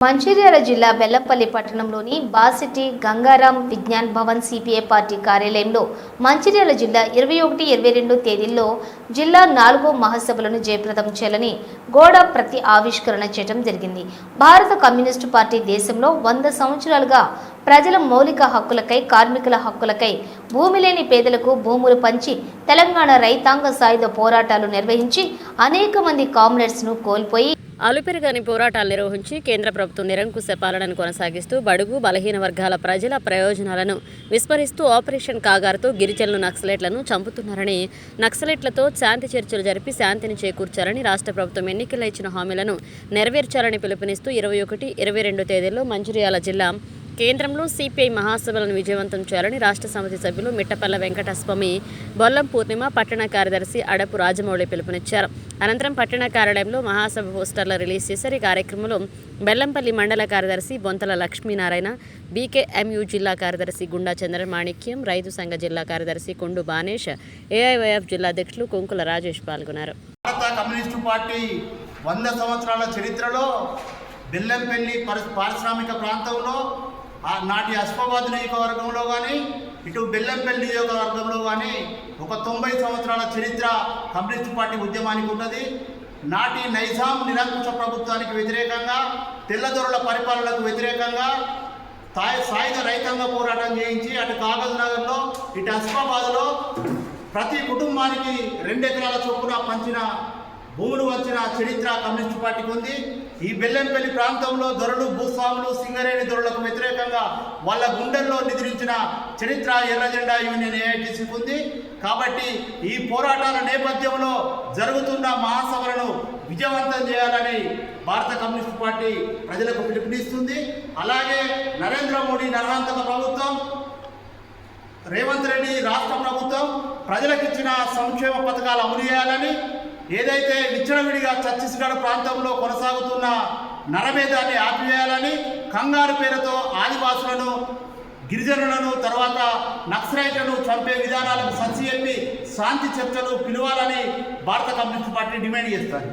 మంచిర్యాల జిల్లా బెల్లంపల్లి పట్టణంలోని బాసిటి గంగారాం విజ్ఞాన్ భవన్ సిపిఐ పార్టీ కార్యాలయంలో మంచిర్యాల జిల్లా ఇరవై ఒకటి ఇరవై రెండు తేదీల్లో జిల్లా నాలుగో మహాసభలను జయప్రదం చేయాలని గోడ ప్రతి ఆవిష్కరణ చేయడం జరిగింది. భారత కమ్యూనిస్టు పార్టీ దేశంలో వంద సంవత్సరాలుగా ప్రజల మౌలిక హక్కులకై కార్మికుల హక్కులకై భూమి లేని పేదలకు భూములు పంచి తెలంగాణ రైతాంగ సాయుధ పోరాటాలు నిర్వహించి అనేక మంది కామ్రేడ్స్ను కోల్పోయి అలుపెరగని పోరాటాలు నిర్వహించి కేంద్ర ప్రభుత్వం నిరంకుశ పాలనను కొనసాగిస్తూ బడుగు బలహీన వర్గాల ప్రజల ప్రయోజనాలను విస్మరిస్తూ ఆపరేషన్ కాగారుతో గిరిజనులు నక్సలైట్లను చంపుతున్నారని నక్సలైట్లతో శాంతి చర్చలు జరిపి శాంతిని చేకూర్చాలని రాష్ట్ర ప్రభుత్వం ఎన్నికల్లో ఇచ్చిన హామీలను నెరవేర్చాలని పిలుపునిస్తూ ఇరవై ఒకటి ఇరవై రెండు తేదీల్లో మంచిర్యాల జిల్లా కేంద్రంలో సిపిఐ మహాసభలను విజయవంతం చేయాలని రాష్ట్ర సమితి సభ్యులు మిట్టపల్ల వెంకటస్వామి బొల్లం పూర్ణిమ పట్టణ కార్యదర్శి అడపు రాజమౌళి పిలుపునిచ్చారు. అనంతరం పట్టణ కార్యాలయంలో మహాసభ పోస్టర్లు రిలీజ్ చేశారు. ఈ కార్యక్రమంలో బెల్లంపల్లి మండల కార్యదర్శి బొంతల లక్ష్మీనారాయణ బీకేఎంయు జిల్లా కార్యదర్శి గుండా చంద్రమాణిక్యం రైతు సంఘ జిల్లా కార్యదర్శి కొండు బానేష్ ఏఐవైఎఫ్ జిల్లా అధ్యక్షులు కొంకుల రాజేష్ పాల్గొన్నారు. భారత కమ్యూనిస్టు పార్టీ వంద సంవత్సరాల చరిత్రలో బెల్లంపల్లి పారిశ్రామిక ప్రాంతంలో నాటి అస్మాబాద్ నియోజకవర్గంలో కానీ ఇటు బెల్లంపల్లి నియోజకవర్గంలో కానీ ఒక తొంభై సంవత్సరాల చరిత్ర కమ్యూనిస్ట్ పార్టీ ఉద్యమానికి ఉన్నది. నాటి నైజాం నిరంకుశ ప్రభుత్వానికి వ్యతిరేకంగా తెల్లదొరల పరిపాలనకు వ్యతిరేకంగా తాయి సాయుధ రైతాంగ పోరాటం చేయించి అటు కాగజ్ నగర్లో ఇటు అస్మాబాద్లో ప్రతి కుటుంబానికి రెండు ఎకరాల చొప్పున పంచిన భూములు వచ్చిన చరిత్ర కమ్యూనిస్ట్ పార్టీకి ఉంది. ఈ బెల్లంపల్లి ప్రాంతంలో దొరలు భూస్వాములు సింగరేణి దొరలకు వ్యతిరేకంగా వాళ్ళ గుండెల్లో నిద్రించిన చరిత్ర ఎర్రజెండా యూనియన్ ఏఐటీసీకి ఉంది. కాబట్టి ఈ పోరాటాల నేపథ్యంలో జరుగుతున్న మహాసభలను విజయవంతం చేయాలని భారత కమ్యూనిస్ట్ పార్టీ ప్రజలకు పిలుపునిస్తుంది. అలాగే నరేంద్ర మోడీ నరహాంతక ప్రభుత్వం రేవంత్ రెడ్డి రాష్ట్ర ప్రభుత్వం ప్రజలకిచ్చిన సంక్షేమ పథకాలు అమలు చేయాలని ఏదైతే విచ్చలవిడిగా ఛత్తీస్గఢ్ ప్రాంతంలో కొనసాగుతున్న నరభేదాన్ని ఆపివేయాలని కంగారు పేరుతో ఆదివాసులను గిరిజనులను తర్వాత నక్సలైట్లను చంపే విధానాలకు సచ్చి చెప్పి శాంతి చర్చలు పిలవాలని భారత కమ్యూనిస్ట్ పార్టీ డిమాండ్ చేస్తారు